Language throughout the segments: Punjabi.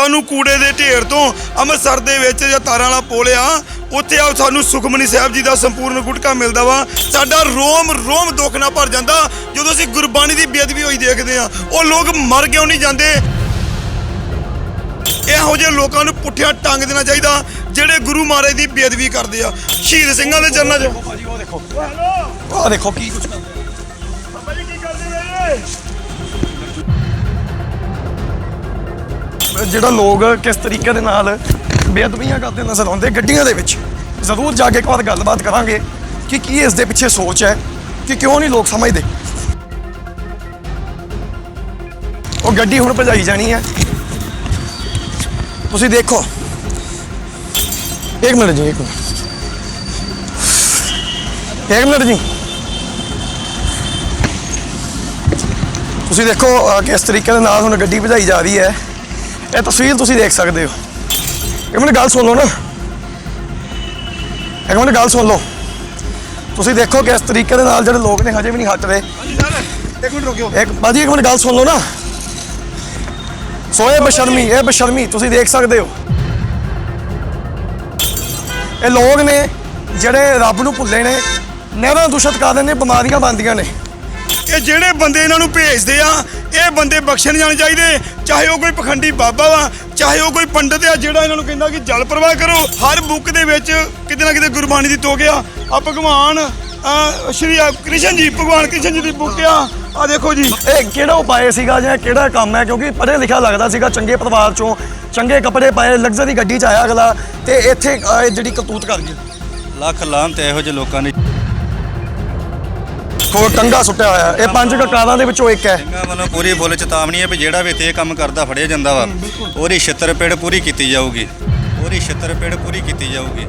ਸਾਨੂੰ ਕੂੜੇ ਦੇ ਢੇਰ ਤੋਂ ਅੰਮ੍ਰਿਤਸਰ ਦੇ ਵਿੱਚ ਜਾਂ ਤਾਰਾਂ ਵਾਲਾ ਪੁਲ ਆ, ਉੱਥੇ ਆਓ ਸਾਨੂੰ ਸੁਖਮਨੀ ਸਾਹਿਬ ਜੀ ਦਾ ਸੰਪੂਰਨ ਗੁਟਕਾ ਮਿਲਦਾ ਵਾ। ਸਾਡਾ ਰੋਮ ਰੋਮ ਦੁੱਖ ਨਾਲ ਭਰ ਜਾਂਦਾ। ਜਦੋਂ ਅਸੀਂ ਗੁਰਬਾਣੀ ਦੀ ਬੇਅਦਬੀ ਹੋਈ ਦੇਖਦੇ ਆ ਉਹ ਲੋਕ ਮਰ ਕਿਉਂ ਨਹੀਂ ਜਾਂਦੇ? ਇਹੋ ਜਿਹੇ ਲੋਕਾਂ ਨੂੰ ਪੁੱਠਿਆ ਟੰਗ ਦੇਣਾ ਚਾਹੀਦਾ, ਜਿਹੜੇ ਗੁਰੂ ਮਹਾਰਾਜ ਦੀ ਬੇਅਦਬੀ ਕਰਦੇ ਆ। ਸ਼ਹੀਦ ਸਿੰਘਾਂ ਦੇ ਚਰਨਾਂ 'ਚ। ਭਾਜੀ ਦੇਖੋ ਕੀ ਕੁਝ ਜਿਹੜਾ ਲੋਕ ਕਿਸ ਤਰੀਕੇ ਦੇ ਨਾਲ ਬੇਅਦਬੀਆਂ ਕਰਦੇ ਨਜ਼ਰ ਆਉਂਦੇ, ਗੱਡੀਆਂ ਦੇ ਵਿੱਚ। ਜ਼ਰੂਰ ਜਾ ਕੇ ਇੱਕ ਵਾਰ ਗੱਲਬਾਤ ਕਰਾਂਗੇ ਕਿ ਕੀ ਇਸ ਦੇ ਪਿੱਛੇ ਸੋਚ ਹੈ, ਕਿ ਕਿਉਂ ਨਹੀਂ ਲੋਕ ਸਮਝਦੇ। ਉਹ ਗੱਡੀ ਹੁਣ ਭਜਾਈ ਜਾਣੀ ਹੈ। ਤੁਸੀਂ ਦੇਖੋ। ਇੱਕ ਮਿੰਟ ਜੀ, ਇੱਕ ਮਿੰਟ। ਇੱਕ ਮਿੰਟ ਜੀ। ਤੁਸੀਂ ਦੇਖੋ ਕਿਸ ਤਰੀਕੇ ਦੇ ਨਾਲ ਹੁਣ ਗੱਡੀ ਭਜਾਈ ਜਾ ਰਹੀ ਹੈ। ਇਹ ਤਸਵੀਰ ਤੁਸੀਂ ਦੇਖ ਸਕਦੇ ਹੋ। ਇੱਕ ਮਿੰਟ ਗੱਲ ਸੁਣ ਲਓ ਨਾ। ਇੱਕ ਮਿੰਟ ਗੱਲ ਸੁਣ ਲਓ। ਤੁਸੀਂ ਦੇਖੋ ਕਿਸ ਤਰੀਕੇ ਦੇ ਨਾਲ ਜਿਹੜੇ ਲੋਕ ਨੇ ਹਜੇ ਵੀ ਨਹੀਂ ਹਟ ਰਹੇ ਇੱਕ ਮਿੰਟ ਰੁਕਿਓ। ਇੱਕ ਬਾਜੀ ਇੱਕ ਮਿੰਟ ਗੱਲ ਸੁਣ ਲਓ ਨਾ। ਸੋ ਇਹ ਬਸ਼ਰਮੀ ਇਹ ਬਸ਼ਰਮੀ ਤੁਸੀਂ ਦੇਖ ਸਕਦੇ ਹੋ। ਇਹ ਲੋਕ ਨੇ ਜਿਹੜੇ ਰੱਬ ਨੂੰ ਭੁੱਲੇ ਨੇ ਨਹਿਰਾਂ ਦੂਸ਼ਿਤ ਕਰ ਨੇ ਬਿਮਾਰੀਆਂ ਬੰਦੀਆਂ ਨੇ। ਇਹ ਜਿਹੜੇ ਬੰਦੇ ਇਹਨਾਂ ਨੂੰ ਭੇਜਦੇ ਆ ਇਹ ਬੰਦੇ ਬਖਸ਼ਣ ਜਾਣੇ ਚਾਹੀਦੇ। ਚਾਹੇ ਉਹ ਕੋਈ ਪਖੰਡੀ ਬਾਬਾ ਵਾ ਚਾਹੇ ਉਹ ਕੋਈ ਪੰਡਤ ਆ ਜਿਹੜਾ ਇਹਨਾਂ ਨੂੰ ਕਹਿੰਦਾ ਕਿ ਜਲ ਪ੍ਰਵਾਹ ਕਰੋ। ਹਰ ਬੁੱਕ ਦੇ ਵਿੱਚ ਕਿਤੇ ਨਾ ਕਿਤੇ ਗੁਰਬਾਣੀ ਦੀ ਤੋਕ ਆ। ਆ ਭਗਵਾਨ ਸ਼੍ਰੀ ਕ੍ਰਿਸ਼ਨ ਜੀ ਭਗਵਾਨ ਕ੍ਰਿਸ਼ਨ ਜੀ ਦੀ ਬੁੱਕ ਆ। ਆ ਦੇਖੋ ਜੀ। ਇਹ ਕਿਹੜਾ ਉਪਾਅ ਸੀਗਾ ਜਾਂ ਕਿਹੜਾ ਕੰਮ ਹੈ? ਕਿਉਂਕਿ ਪੜ੍ਹਿਆ ਲਿਖਿਆ ਲੱਗਦਾ ਸੀਗਾ ਚੰਗੇ ਪਰਿਵਾਰ ਚੋਂ ਚੰਗੇ ਕੱਪੜੇ ਪਾਏ ਲਗਜ਼ਰੀ ਗੱਡੀ 'ਚ ਆਇਆ ਅਗਲਾ ਤੇ ਇੱਥੇ ਅਹ, ਜਿਹੜੀ ਕਰਤੂਤ ਕਰ ਗਈ। ਲੱਖ ਲਾਹਨਤ ਇਹੋ ਜਿਹੇ ਲੋਕਾਂ ਦੀ ਕੋ ਟੰਗਾ ਸੁੱਟਿਆ ਹੋਇਆ। ਇਹ ਪੰਜ ਕਕਾਰਾਂ ਦੇ ਵਿੱਚੋਂ ਇੱਕ ਹੈ। ਸਿੰਘਾਂ ਵੱਲੋਂ ਪੂਰੀ ਫੁੱਲ ਚੇਤਾਵਨੀ ਹੈ ਵੀ ਜਿਹੜਾ ਵੀ ਇੱਥੇ ਇਹ ਕੰਮ ਕਰਦਾ ਫੜਿਆ ਜਾਂਦਾ ਵਾ। ਉਹਦੀ ਛਿੱਤਰ ਪੇੜ ਪੂਰੀ ਕੀਤੀ ਜਾਊਗੀ। ਉਹਦੀ ਛਿੱਤਰ ਪੇੜ ਪੂਰੀ ਕੀਤੀ ਜਾਊਗੀ।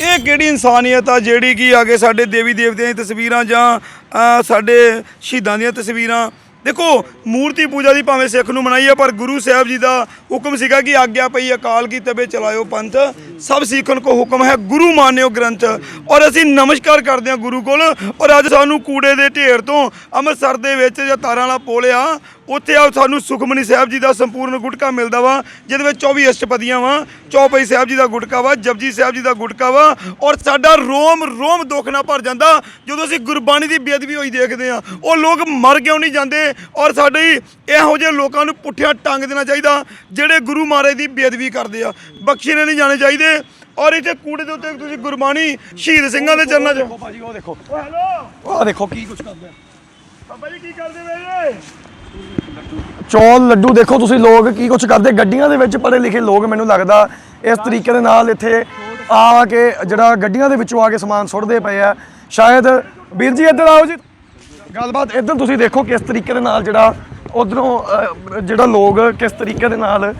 ਇਹ ਕਿਹੜੀ ਇਨਸਾਨੀਅਤ ਆ ਜਿਹੜੀ ਕਿ ਆਗੇ ਸਾਡੇ ਦੇਵੀ ਦੇਵਤਿਆਂ ਦੀਆਂ ਤਸਵੀਰਾਂ ਜਾਂ ਅਹ, ਸਾਡੇ ਸ਼ਹੀਦਾਂ ਦੀਆਂ ਤਸਵੀਰਾਂ? ਦੇਖੋ ਮੂਰਤੀ ਪੂਜਾ ਦੀ ਭਾਵੇਂ ਸਿੱਖ ਨੂੰ ਮਨਾਈ ਆ ਪਰ ਗੁਰੂ ਸਾਹਿਬ ਜੀ ਦਾ ਹੁਕਮ ਸੀਗਾ ਕਿ ਆਗਿਆ ਪਈ ਅਕਾਲ ਕੀ ਤਬੇ ਚਲਾਇਓ ਪੰਥ। ਸਭ ਸਿੱਖਣ ਕੋ ਹੁਕਮ ਹੈ, ਗੁਰੂ ਮਾਨਿਓ ਗ੍ਰੰਥ। ਔਰ ਅਸੀਂ ਨਮਸਕਾਰ ਕਰਦੇ ਹਾਂ ਗੁਰੂ ਕੋਲ। ਔਰ ਅੱਜ ਸਾਨੂੰ ਕੂੜੇ ਦੇ ਢੇਰ ਤੋਂ ਅੰਮ੍ਰਿਤਸਰ ਦੇ ਵਿੱਚ ਜਾਂ ਤਾਰਾਂ ਵਾਲਾ ਪੋਲ ਆ, ਉੱਥੇ ਆ ਸਾਨੂੰ ਸੁਖਮਨੀ ਸਾਹਿਬ ਜੀ ਦਾ ਸੰਪੂਰਨ ਗੁਟਕਾ ਮਿਲਦਾ ਵਾ, ਜਿਹਦੇ ਵਿੱਚ 24 ਅਸ਼ਟਪਦੀਆਂ ਵਾ। ਚੌਪਈ ਸਾਹਿਬ ਜੀ ਦਾ ਗੁਟਕਾ ਵਾ, ਜਪਜੀ ਸਾਹਿਬ ਜੀ ਦਾ ਗੁਟਕਾ ਵਾ। ਔਰ ਸਾਡਾ ਰੋਮ ਰੋਮ ਦੁੱਖ ਨਾ ਭਰ ਜਾਂਦਾ। ਜਦੋਂ ਅਸੀਂ ਗੁਰਬਾਣੀ ਦੀ ਬੇਅਦਬੀ ਹੋਈ ਦੇਖਦੇ ਆ ਉਹ ਲੋਕ ਮਰ ਕਿਉਂ ਨਹੀਂ ਜਾਂਦੇ? ਔਰ ਸਾਡੀ ਇਹੋ ਜਿਹੇ ਲੋਕਾਂ ਨੂੰ ਪੁੱਠਿਆ ਟੰਗ ਦੇਣਾ ਚਾਹੀਦਾ ਜਿਹੜੇ ਗੁਰੂ ਮਹਾਰਾਜ ਦੀ ਬੇਅਦਬੀ ਕਰਦੇ ਆ ਬਖਸ਼ੇ ਨਹੀਂ ਜਾਣੇ ਚਾਹੀਦੇ। ਔਰ ਇੱਥੇ ਕੂੜੇ ਦੇ ਉੱਤੇ ਤੁਸੀਂ ਗੁਰਬਾਣੀ ਸ਼ਹੀਦ ਸਿੰਘਾਂ ਦੇ ਚਰਨਾਂ 'ਚ ਭਾਜੀ ਉਹ ਦੇਖੋ। ਹੈਲੋ ਆਹ ਦੇਖੋ ਕੀ ਕੁਝ ਕਰਦੇ ਬਾਬਾ ਜੀ ਕੀ ਕਰਦੇ ਵੇ ਚੌਲ ਲੱਡੂ ਦੇਖੋ ਤੁਸੀਂ ਲੋਕ ਕੀ ਕੁਝ ਕਰਦੇ ਗੱਡੀਆਂ ਦੇ ਵਿੱਚ ਪੜ੍ਹੇ ਲਿਖੇ ਲੋਕ ਮੈਨੂੰ ਲੱਗਦਾ ਇਸ ਤਰੀਕੇ ਦੇ ਨਾਲ ਇੱਥੇ ਆ ਕੇ ਜਿਹੜਾ ਗੱਡੀਆਂ ਦੇ ਵਿੱਚੋਂ ਆ ਕੇ ਸਮਾਨ ਸੁੱਟਦੇ ਪਏ ਆ। ਸ਼ਾਇਦ ਵੀਰ ਜੀ ਇੱਧਰ ਆਓ ਜੀ। ਗੱਲਬਾਤ ਇੱਧਰ ਤੁਸੀਂ ਦੇਖੋ ਕਿਸ ਤਰੀਕੇ ਦੇ ਨਾਲ ਜਿਹੜਾ ਉਧਰੋਂ ਜਿਹੜਾ ਲੋਕ ਕਿਸ ਤਰੀਕੇ ਦੇ ਨਾਲ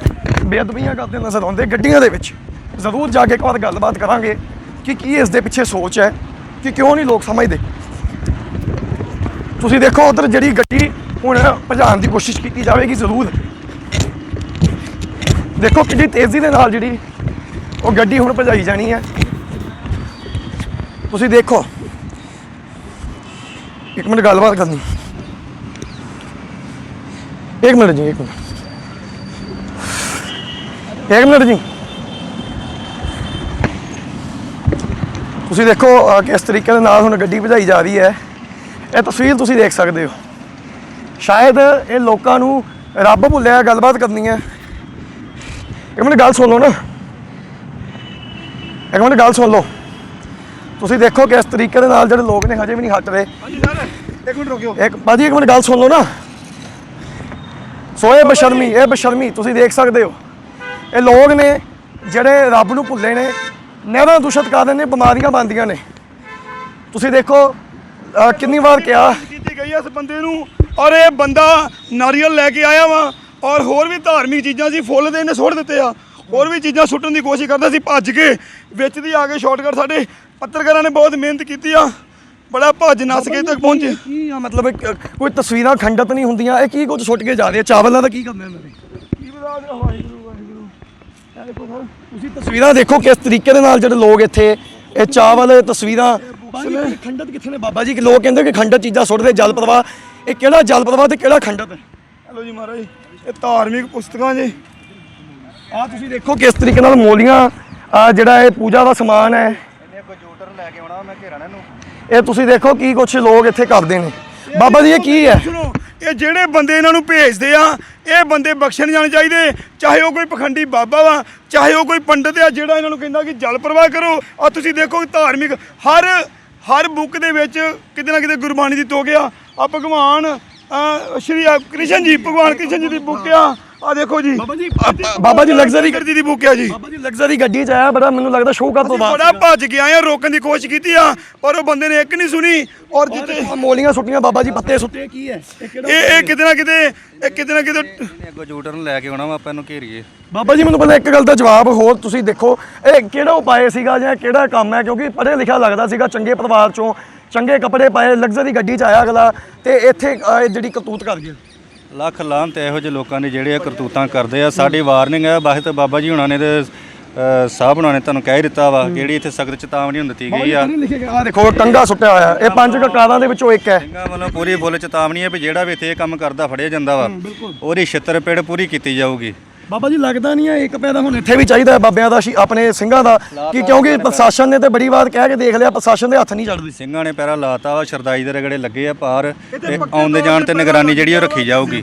ਬੇਅਦਬੀਆਂ ਕਰਦੇ ਨਜ਼ਰ ਆਉਂਦੇ, ਗੱਡੀਆਂ ਦੇ ਵਿੱਚ। ਜ਼ਰੂਰ ਜਾ ਕੇ ਇੱਕ ਵਾਰ ਗੱਲਬਾਤ ਕਰਾਂਗੇ ਕਿ ਕੀ ਇਸ ਦੇ ਪਿੱਛੇ ਸੋਚ ਹੈ, ਕਿ ਕਿਉਂ ਨਹੀਂ ਲੋਕ ਸਮਝਦੇ। ਤੁਸੀਂ ਦੇਖੋ ਉਧਰ ਜਿਹੜੀ ਗੱਡੀ ਹੁਣ ਭਜਾਉਣ ਦੀ ਕੋਸ਼ਿਸ਼ ਕੀਤੀ ਜਾਵੇਗੀ, ਜ਼ਰੂਰ। ਦੇਖੋ ਕਿੰਨੀ ਤੇਜ਼ੀ ਦੇ ਨਾਲ ਜਿਹੜੀ ਉਹ ਗੱਡੀ ਹੁਣ ਭਜਾਈ ਜਾਣੀ ਹੈ। ਤੁਸੀਂ ਦੇਖੋ। ਇੱਕ ਮਿੰਟ ਗੱਲਬਾਤ ਕਰਨੀ। ਇੱਕ ਮਿੰਟ ਜੀ ਇੱਕ ਮਿੰਟ। ਇੱਕ ਮਿੰਟ ਜੀ। ਤੁਸੀਂ ਦੇਖੋ ਅਹ, ਕਿਸ ਤਰੀਕੇ ਦੇ ਨਾਲ ਹੁਣ ਗੱਡੀ ਭਜਾਈ ਜਾ ਰਹੀ ਹੈ। ਇਹ ਤਸਵੀਰ ਤੁਸੀਂ ਦੇਖ ਸਕਦੇ ਹੋ। ਸ਼ਾਇਦ ਇਹ ਲੋਕਾਂ ਨੂੰ ਰੱਬ ਭੁੱਲਿਆ ਗੱਲਬਾਤ ਕਰਨੀ ਹੈ। ਇੱਕ ਮਿੰਟ ਗੱਲ ਸੁਣ ਲਓ ਨਾ। ਇੱਕ ਮਿੰਟ ਗੱਲ ਸੁਣ ਲਓ। ਤੁਸੀਂ ਦੇਖੋ ਕਿਸ ਤਰੀਕੇ ਦੇ ਨਾਲ ਜਿਹੜੇ ਲੋਕ ਨੇ ਹਜੇ ਵੀ ਨਹੀਂ ਹਟ ਰਹੇ। ਹਾਂਜੀ ਸਰ। ਇੱਕ ਮਿੰਟ ਰੁਕਿਓ। ਇੱਕ ਬਾਜੀ ਇੱਕ ਮਿੰਟ ਗੱਲ ਸੁਣ ਲਓ ਨਾ। ਸੋ ਇਹ ਬਸ਼ਰਮੀ ਇਹ ਬਸ਼ਰਮੀ, ਤੁਸੀਂ ਦੇਖ ਸਕਦੇ ਹੋ। ਇਹ ਲੋਕ ਨੇ ਜਿਹੜੇ ਰੱਬ ਨੂੰ ਭੁੱਲੇ ਨੇ, ਨਹਿਰਾਂ ਦੂਸ਼ਿਤ ਕਰ ਰਹੇ ਨੇ, ਬਿਮਾਰੀਆਂ ਬੰਦੀਆਂ ਨੇ। ਤੁਸੀਂ ਦੇਖੋ ਕਿੰਨੀ ਵਾਰ ਕਿਹਾ। ਕੀਤੀ ਗਈ ਆ ਇਸ ਬੰਦੇ ਨੂੰ, ਔਰ ਇਹ ਬੰਦਾ ਨਾਰੀਅਲ ਲੈ ਕੇ ਆਇਆ ਵਾ, ਔਰ ਹੋਰ ਵੀ ਧਾਰਮਿਕ ਚੀਜ਼ਾਂ ਸੀ, ਫੁੱਲ ਦੇ ਇਹਨੇ ਸੁੱਟ ਦਿੱਤੇ ਆ। ਹੋਰ ਵੀ ਚੀਜ਼ਾਂ ਸੁੱਟਣ ਦੀ ਕੋਸ਼ਿਸ਼ ਕਰਦਾ ਸੀ, ਭੱਜ ਕੇ ਵਿੱਚ ਦੀ ਆ ਕੇ ਸ਼ਾਰਟਕਟ ਸਾਡੇ ਪੱਤਰਕਾਰਾਂ ਨੇ ਬਹੁਤ ਮਿਹਨਤ ਕੀਤੀ ਆ। ਬੜਾ ਭੱਜ ਨੱਸ ਕੇ ਤੱਕ ਪਹੁੰਚੇ। ਕੀ ਆ? ਮਤਲਬ ਇਹ ਕ- ਕੋਈ ਤਸਵੀਰਾਂ ਖੰਡਤ ਨਹੀਂ ਹੁੰਦੀਆਂ ਇਹ ਕੀ ਕੁਝ ਸੁੱਟ ਕੇ ਜਾ ਰਹੇ ਆ? ਚਾਵਲਾਂ ਦਾ ਕੀ ਕਰਨਾ ਇਹਨਾਂ ਨੇ ਕੀ ਬਤਾ ਦੇ ਵਾਹਿਗੁਰੂ ਵਾਹਿਗੁਰੂ। ਇਹ ਦੇਖੋ ਸਰ। ਤੁਸੀਂ ਤਸਵੀਰਾਂ ਦੇਖੋ ਕਿਸ ਤਰੀਕੇ ਦੇ ਨਾਲ ਜਿਹੜੇ ਲੋਕ ਇੱਥੇ ਇਹ ਚਾਵਲ ਤਸਵੀਰਾਂ। ਖੰਡਤ ਕਿੱਥੇ ਨੇ? ਬਾਬਾ ਜੀ ਕਿ ਲੋਕ ਕਹਿੰਦੇ ਕਿ ਖੰਡਤ ਚੀਜ਼ਾਂ ਸੁੱਟਦੇ ਜਲ ਪ੍ਰਵਾਹ ਇਹ ਕਿਹੜਾ ਜਲ ਪ੍ਰਵਾਹ ਤੇ ਕਿਹੜਾ ਖੰਡਤ ਹੈ? ਹੈਲੋ ਜੀ ਮਹਾਰਾਜ ਇਹ ਧਾਰਮਿਕ ਪੁਸਤਕਾਂ ਜੀ। ਆ ਤੁਸੀਂ ਦੇਖੋ ਕਿਸ ਤਰੀਕੇ ਨਾਲ ਮੋਲੀਆਂ ਆ ਜਿਹੜਾ ਇਹ ਪੂਜਾ ਦਾ ਸਮਾਨ ਹੈ। ਇਹਨੇ ਕੰਪਿਊਟਰ ਲੈ ਕੇ ਆਉਣਾ ਮੈਂ ਘੇਰਣਾ ਨੂੰ ਇਹ ਤੁਸੀਂ ਦੇਖੋ ਕੀ ਕੁਛ ਲੋਕ ਇੱਥੇ ਕਰਦੇ ਨੇ। ਬਾਬਾ ਜੀ, ਇਹ ਕੀ ਹੈ? ਸੁਣੋ, ਇਹ ਜਿਹੜੇ ਬੰਦੇ ਇਹਨਾਂ ਨੂੰ ਭੇਜਦੇ ਆ, ਇਹ ਬੰਦੇ ਬਖਸ਼ਣ ਜਾਣੇ ਚਾਹੀਦੇ। ਚਾਹੇ ਉਹ ਕੋਈ ਪਖੰਡੀ ਬਾਬਾ ਵਾ, ਚਾਹੇ ਉਹ ਕੋਈ ਪੰਡਤ ਆ, ਜਿਹੜਾ ਇਹਨਾਂ ਨੂੰ ਕਹਿੰਦਾ ਕਿ ਜਲ ਪ੍ਰਵਾਹ ਕਰੋ। ਆ ਤੁਸੀਂ ਦੇਖੋ ਧਾਰਮਿਕ ਹਰ ਹਰ ਬੁੱਕ ਦੇ ਵਿੱਚ ਕਿਤੇ ਨਾ ਕਿਤੇ ਗੁਰਬਾਣੀ ਦੀ ਤੋਕ ਆ। ਆ ਭਗਵਾਨ ਸ਼੍ਰੀ ਕ੍ਰਿਸ਼ਨ ਜੀ, ਭਗਵਾਨ ਕ੍ਰਿਸ਼ਨ ਜੀ ਦੀ ਬੁੱਕ ਆ। ਆ ਦੇਖੋ ਜੀ। ਬਾਬਾ ਜੀ ਬਾਬਾ ਜੀ ਲਗਜ਼ਰੀ ਜੀ ਦੀ ਬੁੱਕ ਆ ਜੀ। ਬਾਬਾ ਜੀ ਲਗਜ਼ਰੀ ਗੱਡੀ 'ਚ ਆਇਆ ਬੜਾ ਮੈਨੂੰ ਲੱਗਦਾ ਸ਼ੋਅ ਕਰ ਤੋਂ ਬਾਅਦ ਬੜਾ ਭੱਜ ਕੇ ਆਏ ਆ ਰੋਕਣ ਦੀ ਕੋਸ਼ਿਸ਼ ਕੀਤੀ ਆ ਪਰ ਉਹ ਬੰਦੇ ਨੇ ਇੱਕ ਨਹੀਂ ਸੁਣੀ। ਔਰ ਜਿੱਤੇ ਮੋਲੀਆਂ ਸੁੱਟੀਆਂ ਬਾਬਾ ਜੀ ਪੱਤੇ ਸੁੱਟੇ ਕੀ ਹੈ? ਇਹ ਇਹ ਕਿਤੇ ਨਾ ਕਿਤੇ ਇਹ ਕਿਤੇ ਨਾ ਕਿਤੇ ਇਹਨੇ ਕੰਪਿਊਟਰ ਨੂੰ ਲੈ ਕੇ ਆਉਣਾ ਵਾ ਆਪਾਂ ਇਹਨੂੰ ਘੇਰੀਏ। ਬਾਬਾ ਜੀ ਮੈਨੂੰ ਪਹਿਲਾਂ ਇੱਕ ਗੱਲ ਦਾ ਜਵਾਬ ਹੋਰ ਤੁਸੀਂ ਦੇਖੋ। ਇਹ ਕਿਹੜਾ ਉਪਾਅ ਸੀਗਾ ਜਾਂ ਕਿਹੜਾ ਕੰਮ ਹੈ? ਕਿਉਂਕਿ ਪੜ੍ਹਿਆ ਲਿਖਿਆ ਲੱਗਦਾ ਸੀਗਾ ਚੰਗੇ ਪਰਿਵਾਰ ਚੋਂ। ਚੰਗੇ ਕੱਪੜੇ ਪਾਏ ਲਗਜ਼ਰੀ ਗੱਡੀ 'ਚ ਆਇਆ ਅਗਲਾ ਤੇ ਇੱਥੇ ਅਹ, ਇਹ ਜਿਹੜੀ ਕਰਤੂਤ ਕਰ ਗਿਆ ਲੱਖ ਲਾਹਨ ਤੇ ਇਹੋ ਜਿਹੇ ਲੋਕਾਂ ਦੀ ਜਿਹੜੇ ਆ ਕਰਤੂਤਾਂ ਕਰਦੇ ਆ। ਸਾਡੀ ਵਾਰਨਿੰਗ ਹੈ ਬਾਹਿਤ ਬਾਬਾ ਜੀ ਹੁਣਾਂ ਨੇ ਤੇ ਅ, ਸਾਹਿਬ ਹੁਣਾਂ ਨੇ ਤੁਹਾਨੂੰ ਕਹਿ ਹੀ ਦਿੱਤਾ ਵਾ ਜਿਹੜੀ ਇੱਥੇ ਸਖਤ ਚੇਤਾਵਨੀ ਹੁੰਦੀ ਦਿੱਤੀ ਗਈ ਆ। ਆ ਦੇਖੋ ਟੰਗਾ ਸੁੱਟਿਆ ਹੋਇਆ ਇਹ ਪੰਜ ਕਕਾਰਾਂ ਦੇ ਵਿੱਚੋਂ ਇੱਕ ਹੈ। ਸਿੰਘਾਂ ਵੱਲੋਂ ਪੂਰੀ ਫੁੱਲ ਚੇਤਾਵਨੀ ਹੈ ਵੀ ਜਿਹੜਾ ਵੀ ਇੱਥੇ ਇਹ ਕੰਮ ਕਰਦਾ ਫੜਿਆ ਜਾਂਦਾ ਵਾ। ਉਹਦੀ ਛਿੱਤਰ ਪੇੜ ਪੂਰੀ ਕੀਤੀ ਜਾਊਗੀ। ਬਾਬਾ ਜੀ ਲੱਗਦਾ ਨਹੀਂ ਹੈ ਇੱਕ ਪੈਦਾ ਹੁਣ ਇੱਥੇ ਵੀ ਚਾਹੀਦਾ ਹੈ ਬਾਬਿਆਂ ਦਾ ਆਪਣੇ ਸਿੰਘਾਂ ਦਾ। ਕਿ ਕਿਉਂਕਿ ਪ੍ਰਸ਼ਾਸਨ ਨੇ ਤੇ ਬੜੀ ਵਾਰ ਕਹਿ ਕੇ ਦੇਖ ਲਿਆ ਪ੍ਰਸ਼ਾਸਨ ਦੇ ਹੱਥ ਨਹੀਂ ਚੜਦੇ ਸਿੰਘਾਂ ਨੇ ਪੈਰਾ ਲਾਤਾ ਵਾ ਸ਼ਰਦਾਈ ਦੇ ਰਗੜੇ ਲੱਗੇ ਆ ਪਾਰ ਤੇ ਆਉਂਦੇ ਜਾਣ ਤੇ ਨਿਗਰਾਨੀ ਜਿਹੜੀ ਉਹ ਰੱਖੀ ਜਾਊਗੀ।